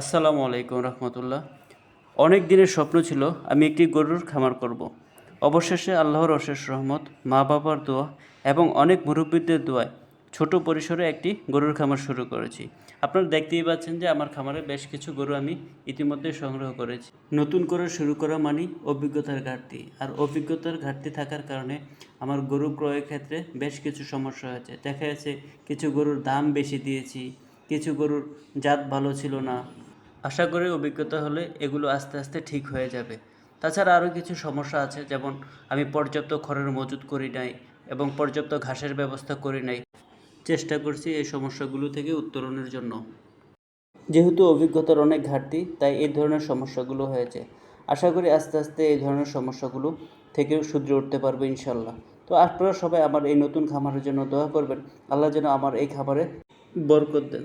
আসসালামু আলাইকুম রহমতুল্লাহ। অনেক দিনের স্বপ্ন ছিল আমি একটি গরুর খামার করব। অবশেষে আল্লাহর অশেষ রহমত, মা বাবার দোয়া এবং অনেক মুরব্বীদের দোয়ায় ছোট পরিসরে একটি গরুর খামার শুরু করেছি। আপনারা দেখতেই পাচ্ছেন যে আমার খামারে বেশ কিছু গরু আমি ইতিমধ্যে সংগ্রহ করেছি। নতুন করে শুরু করা মানেই অভিজ্ঞতার ঘাটতি। আর অভিজ্ঞতার ঘাটতি থাকার কারণে আমার গরু ক্রয়ের ক্ষেত্রে বেশ কিছু সমস্যা হয়েছে। দেখা যাচ্ছে কিছু গরুর দাম বেশি দিয়েছি, কিছু গরুর জাত ভালো ছিল না আশা করি অভিজ্ঞতা হলে এগুলো আস্তে আস্তে ঠিক হয়ে যাবে। তাছাড়া আরও কিছু সমস্যা আছে, যেমন আমি পর্যাপ্ত খড়ের মজুত করি নাই এবং পর্যাপ্ত ঘাসের ব্যবস্থা করি নাই। চেষ্টা করছি এই সমস্যাগুলো থেকে উত্তরণের জন্য। যেহেতু অভিজ্ঞতার অনেক ঘাটতি, তাই এই ধরনের সমস্যাগুলো হয়েছে। আশা করি আস্তে আস্তে এই ধরনের সমস্যাগুলো থেকে শুধরে উঠতে পারবে ইনশাল্লাহ। তো আপনারা সবাই আমার এই নতুন খামারের জন্য দোয়া করবেন। আল্লাহ যেন আমার এই খাবারে বরকত দেন।